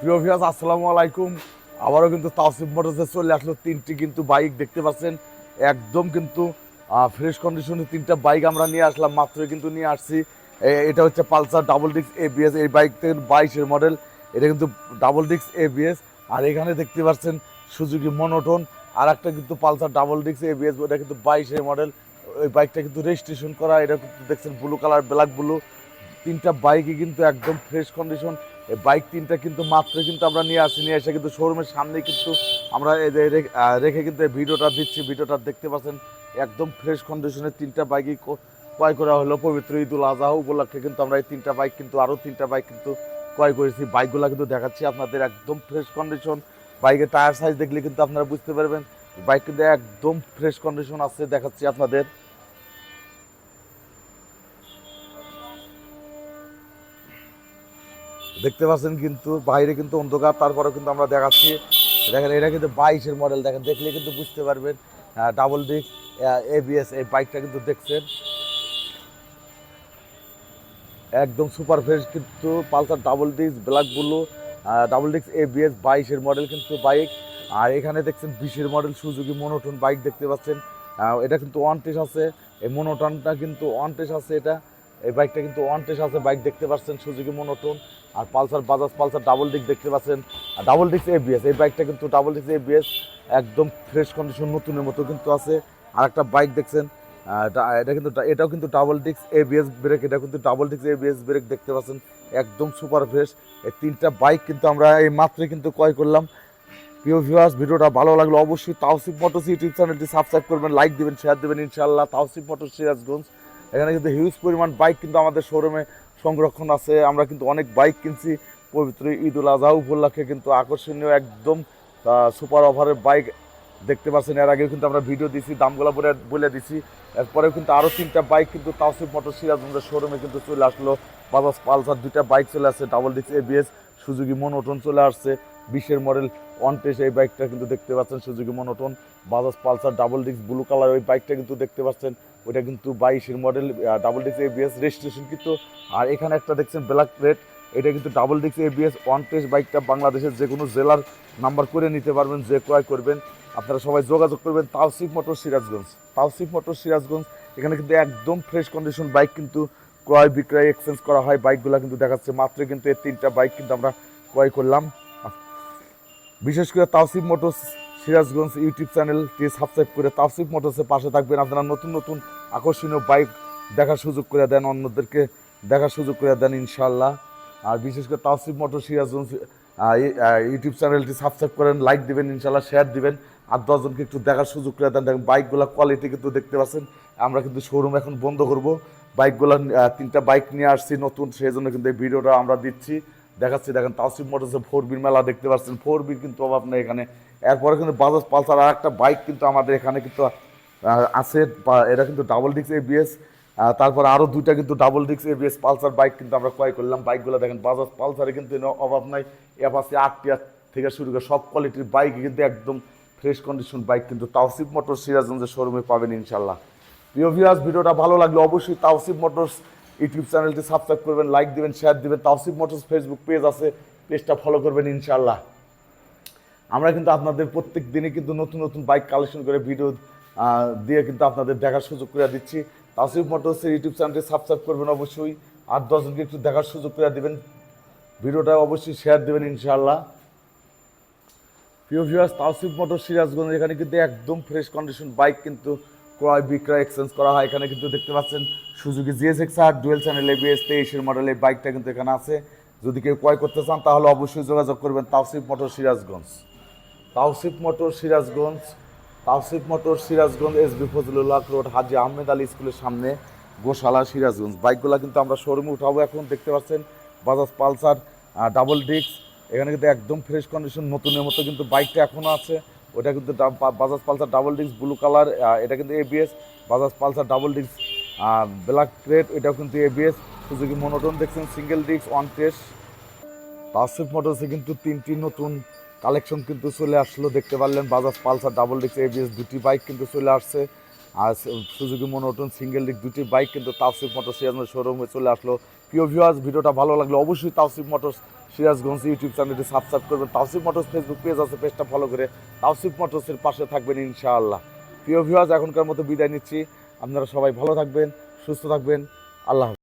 প্রিয় ভিয়াস আসসালামু আলাইকুম। আবারও কিন্তু তাওসিফ মোটরসে চলে আসলো তিনটি কিন্তু বাইক দেখতে পাচ্ছেন? একদম কিন্তু ফ্রেশ কন্ডিশনে তিনটা বাইক আমরা নিয়ে আসলাম মাত্র কিন্তু নিয়ে আসছি। এটা হচ্ছে পালসার ডাবল ডিক্স এবিএস এই বাইক থেকে বাইশের মডেল এটা কিন্তু ডাবল ডিক্স এবিএস আর এখানে দেখতে পাচ্ছেন সুজুকি মনোটন আর একটা কিন্তু পালসার ডাবল ডিক্স এবিএস ওটা কিন্তু বাইশের মডেল ওই বাইকটা কিন্তু রেজিস্ট্রেশন করা, এটা কিন্তু দেখছেন ব্লু কালার ব্ল্যাক ব্লু তিনটা বাইকই কিন্তু একদম ফ্রেশ কন্ডিশন এই বাইক তিনটা কিন্তু মাত্র কিন্তু আমরা নিয়ে আসি, নিয়ে এসে কিন্তু শোরুমের সামনে কিন্তু আমরা রেখে কিন্তু ভিডিওটা দিচ্ছি। ভিডিওটা দেখতে পাচ্ছেন, একদম ফ্রেশ কন্ডিশনের তিনটা বাইকই ক্রয় করা হলো। পবিত্র ঈদুল আজহা উপলক্ষে কিন্তু আমরা এই তিনটা বাইক কিন্তু, আরও তিনটা বাইক কিন্তু ক্রয় করেছি। বাইকগুলো কিন্তু দেখাচ্ছি আপনাদের, একদম ফ্রেশ কন্ডিশন বাইকের টায়ার সাইজ দেখলে কিন্তু আপনারা বুঝতে পারবেন বাইক কিন্তু একদম ফ্রেশ কন্ডিশন আছে, দেখাচ্ছি আপনাদের। দেখতে পাচ্ছেন কিন্তু বাইরে কিন্তু অন্ধকার তারপরে কিন্তু আমরা দেখাচ্ছি। দেখেন, এটা কিন্তু বাইশের মডেল দেখেন, দেখলে কিন্তু বুঝতে পারবেন ডাবল ডিস্ক এবিএস এই বাইকটা কিন্তু দেখছেন। একদম সুপার ফ্রেশ কিন্তু Pulsar double disc black blue double disc ABS বাইশের মডেল কিন্তু বাইক আর এখানে দেখছেন বিশের মডেল সুজুকি মনোটন বাইক দেখতে পাচ্ছেন। এটা কিন্তু ওয়ান টেস আছে, এই মনোটনটা কিন্তু ওয়ান টেস আছে এটা। এই বাইকটা কিন্তু ওয়ান টেস আছে বাইক দেখতে পাচ্ছেন সুজুকি মনোটন আর Pulsar Bajaj Pulsar double disc দেখতে পাচ্ছেন। আর ডাবল ডিস্ক এবিএস এই বাইকটা কিন্তু ডাবল ডিস্ক এবিএস একদম ফ্রেশ কন্ডিশন নতুনের মতো কিন্তু আছে। আর একটা বাইক দেখছেন এটা কিন্তু এটাও কিন্তু ডাবল ডিস্ক এবিএস ব্রেক এটা কিন্তু ডাবল ডিস্ক এবিএস ব্রেক দেখতে পাচ্ছেন, একদম সুপার ফ্রেশ এই তিনটা বাইক কিন্তু আমরা এই মাত্রই কিন্তু ক্রয় করলাম। প্রিয় ভিউয়ার্স ভিডিওটা ভালো লাগল অবশ্যই তাওসিফ মোটরস ইউটিউব চ্যানেলটি সাবস্ক্রাইব করবেন লাইক দিবেন শেয়ার দেবেন, ইনশাআল্লাহ। তাওসিফ মোটর সিরাজগঞ্জ এখানে কিন্তু হিউজ পরিমাণ বাইক কিন্তু আমাদের শোরুমে সংরক্ষণ আছে, আমরা কিন্তু অনেক বাইক কিনছি। পবিত্র ঈদ উল আজহা উপলক্ষে কিন্তু আকর্ষণীয় একদম সুপার অফারের বাইক দেখতে পাচ্ছেন। এর আগেও কিন্তু আমরা ভিডিও দিছি দামগুলো বলে বলে দিছি। এরপরেও কিন্তু আরও তিনটা বাইক কিন্তু তাওসিফ মোটর সিরাজগঞ্জের শোরুমে কিন্তু চলে আসলো। বাজাজ পালসার দুইটা বাইক চলে আসছে, ডাবল ডিক্স এবিএস সুজুকি মনোটন চলে আসছে। বিশের মডেল ওয়ান টেস এই বাইকটা কিন্তু দেখতে পাচ্ছেন সুজুকি মনোটন বাজাজ পালসার ডাবল ডিক্স ব্লু কালার ওই বাইকটা কিন্তু দেখতে পাচ্ছেন। ওইটা কিন্তু বাইশের মডেল ডাবল ডিক্স এবিএস রেজিস্ট্রেশন কিন্তু। আর এখানে একটা দেখছেন ব্ল্যাক রেড এটা কিন্তু ডাবল ডিক্স এবিএস ওয়ান টেস বাইকটা বাংলাদেশের যে কোনো জেলার নাম্বার করে নিতে পারবেন, যে ক্রয় করবেন। আপনারা সবাই যোগাযোগ করবেন, তাওসিফ মোটর সিরাজগঞ্জ। তাওসিফ মোটর সিরাজগঞ্জ, এখানে কিন্তু একদম ফ্রেশ কন্ডিশন বাইক কিন্তু ক্রয় বিক্রয় এক্সচেঞ্জ করা হয়। বাইকগুলো কিন্তু দেখাচ্ছে, মাত্র কিন্তু এই তিনটা বাইক কিন্তু আমরা ক্রয় করলাম। বিশেষ করে তাওসিফ মোটরস সিরাজগঞ্জ ইউটিউব চ্যানেলটি সাবস্ক্রাইব করে তাওসিফ মোটরসের পাশে থাকবেন। আপনারা নতুন নতুন আকর্ষণীয় বাইক দেখার সুযোগ করে দেন, অন্যদেরকে দেখার সুযোগ করে দেন ইনশাল্লাহ আর বিশেষ করে তাওসিফ মোটর সিরাজগঞ্জ ইউটিউব চ্যানেলটি সাবস্ক্রাইব করেন, লাইক দিবেন ইনশাল্লাহ শেয়ার দিবেন। আর দশজনকে একটু দেখার সুযোগ করে দেন। দেখেন বাইকগুলো কোয়ালিটি কিন্তু দেখতে পাচ্ছেন। আমরা কিন্তু শোরুম এখন বন্ধ করব। বাইকগুলো তিনটা বাইক নিয়ে আসছি নতুন, সেই জন্য কিন্তু এই ভিডিওটা আমরা দিচ্ছি। দেখাচ্ছি, দেখেন তাওসিফ মোটরসে ফোর বির মেলা দেখতে পাচ্ছেন। ফোর বির কিন্তু অভাব নেই এখানে। এরপরে কিন্তু বাজাজ পালসার আর একটা বাইক কিন্তু আমাদের এখানে কিন্তু আছে এটা কিন্তু ডাবল ডিক্স এবিএস তারপর আরও দুইটা কিন্তু ডাবল ডিক্স এবিএস পালসার বাইক কিন্তু আমরা ক্রয় করলাম। বাইকগুলো দেখেন বাজাজ পালসারে কিন্তু অভাব নাই। এপাশে আটটিয়া থেকে শুরু করে সব কোয়ালিটির বাইক কিন্তু একদম ফ্রেশ কন্ডিশন বাইক কিন্তু তাওসিফ মোটর সিরাজগঞ্জের শোরুমে পাবেন ইনশাল্লাহ প্রিয় ভিউয়ার্স ভিডিওটা ভালো লাগলে অবশ্যই তাওসিফ মোটরস ইউটিউব চ্যানেলটি সাবস্ক্রাইব করবেন লাইক দিবেন শেয়ার দিবেন। তাওসিফ মোটরস ফেসবুক পেজ আছে পেজটা ফলো করবেন ইনশাল্লাহ আমরা কিন্তু আপনাদের প্রত্যেক দিনই কিন্তু নতুন নতুন বাইক কালেকশন করে ভিডিও দিয়ে কিন্তু আপনাদের দেখার সুযোগ করে দিচ্ছি। তাসিফ মোটরসের ইউটিউব চ্যানেলটি সাবস্ক্রাইব করবেন অবশ্যই, আর দশজনকে একটু দেখার সুযোগ করে দিবেন। ভিডিওটা অবশ্যই শেয়ার দেবেন ইনশাআল্লাহ। প্রিয় ভিউয়ার্স তাওসিফ মোটর সিরাজগঞ্জ, এখানে কিন্তু একদম ফ্রেশ কন্ডিশন বাইক কিন্তু ক্রয় বিক্রয় এক্সচেঞ্জ করা হয়। এখানে কিন্তু দেখতে পাচ্ছেন Suzuki GS X R dual channel ABS তেইশের মডেল এই বাইকটা কিন্তু এখানে আছে। যদি কেউ ক্রয় করতে চান, তাহলে অবশ্যই যোগাযোগ করবেন Tausif motor Sirajganj. Tausif motor Sirajganj Tausif motor Sirajganj S B Fazlullah road Haji Ahmed Ali স্কুলের সামনে গোশালা সিরাজগঞ্জ। বাইকগুলো কিন্তু আমরা শোরুমে উঠাবো এখন, দেখতে পাচ্ছেন বাজাজ পালসার ডাবল ডিস্ক এখানে কিন্তু একদম ফ্রেশ কন্ডিশন নতুনের মতো কিন্তু বাইকটা এখনও আছে। ওটা কিন্তু Bajaj Pulsar double disc blue colour এটা কিন্তু ABS Bajaj Pulsar double disc black red, এটাও কিন্তু এবিএস সুযোগি মনোটন দেখছেন, single disc, one test Tasif মোটরসে কিন্তু তিনটি নতুন কালেকশন কিন্তু চলে আসলো, দেখতে পারলেন, বাজাজ পালসার ডাবল ডিক্স এবিএস দুটি বাইক কিন্তু চলে আসছে, আর সুজুকি মনোটন সিঙ্গেল ডিক দুটি বাইক কিন্তু তাওসিফ মোটর সিরাজগঞ্জ শোরুমে চলে আসলো। প্রিয় ভিউয়ার্স ভিডিওটা ভালো লাগলে অবশ্যই তাওসিফ মোটরস সিরাজগঞ্জ ইউটিউব চ্যানেলটি সাবস্ক্রাইব করবেন। তাওসিফ মোটরস ফেসবুক পেজ আছে পেজটা ফলো করে তাওসিফ মোটরসের পাশে থাকবেন ইনশাআল্লাহ। প্রিয় ভিউয়ার্স এখনকার মতো বিদায় নিচ্ছি। আপনারা সবাই ভালো থাকবেন, সুস্থ থাকবেন। আল্লাহ।